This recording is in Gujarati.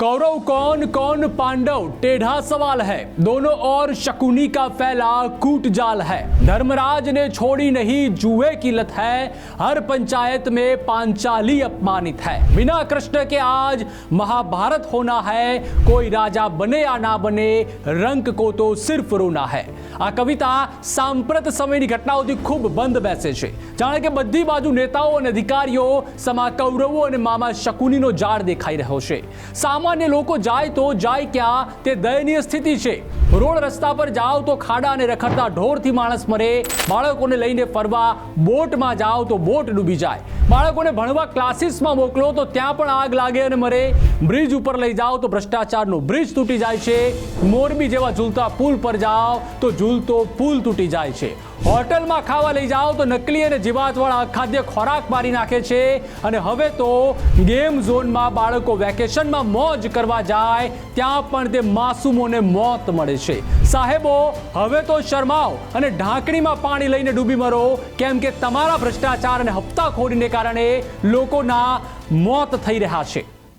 कौरव कौन कौन पांडव टेढ़ा सवाल है दोनों ओर शकुनी का फैला कूट जाल है धर्मराज ने छोड़ी नहीं जुए की लत है हर पंचायत में पांचाली अपमानित है बिना कृष्ण के आज महाभारत होना है कोई राजा बने या ना बने रंक को तो सिर्फ रोना है આ કવિતા સાંપ્રત સમયની ઘટનાઓથી ખૂબ બંધ બેસે છે જાણે કે બધી બાજુ નેતાઓ અને અધિકારીઓ સમા કૌરવો અને મામા શકુનીનો જાળ દેખાઈ રહ્યો છે સામાન્ય લોકો જાય તો જાય ક્યાં તે દયનીય સ્થિતિ છે. રોડ રસ્તા પર જાઓ તો ખાડા અને રખડતા ઢોરથી માણસ મરે. બાળકોને લઈને ફરવા બોટમાં જાઓ તો બોટ ડૂબી જાય. બાળકોને ભણવા ક્લાસીસમાં મોકલો તો ત્યાં પણ આગ લાગે અને મરે. બ્રિજ ઉપર લઈ જાઓ તો ભ્રષ્ટાચારનો બ્રિજ તૂટી જાય છે. મોરબી જેવા ઝૂલતા પુલ પર જાઓ તો ઝૂલતો પુલ તૂટી જાય છે. હોટલમાં ખાવા લઈ જાઓ તો નકલી અને જીવાતવાળા ખાદ્ય ખોરાક મારી નાખે છે. અને હવે તો ગેમ ઝોનમાં બાળકો વેકેશનમાં મોજ કરવા જાય, ત્યાં પણ તે માસૂમોને મોત મળે છે. સાહેબો, હવે તો શરમાઓ અને ઢાંકણીમાં પાણી લઈને ડૂબી મરો. કેમ કે તમારા ભ્રષ્ટાચાર અને હપ્તાખોરીને કારણે લોકોના મોત થઈ રહ્યા છે.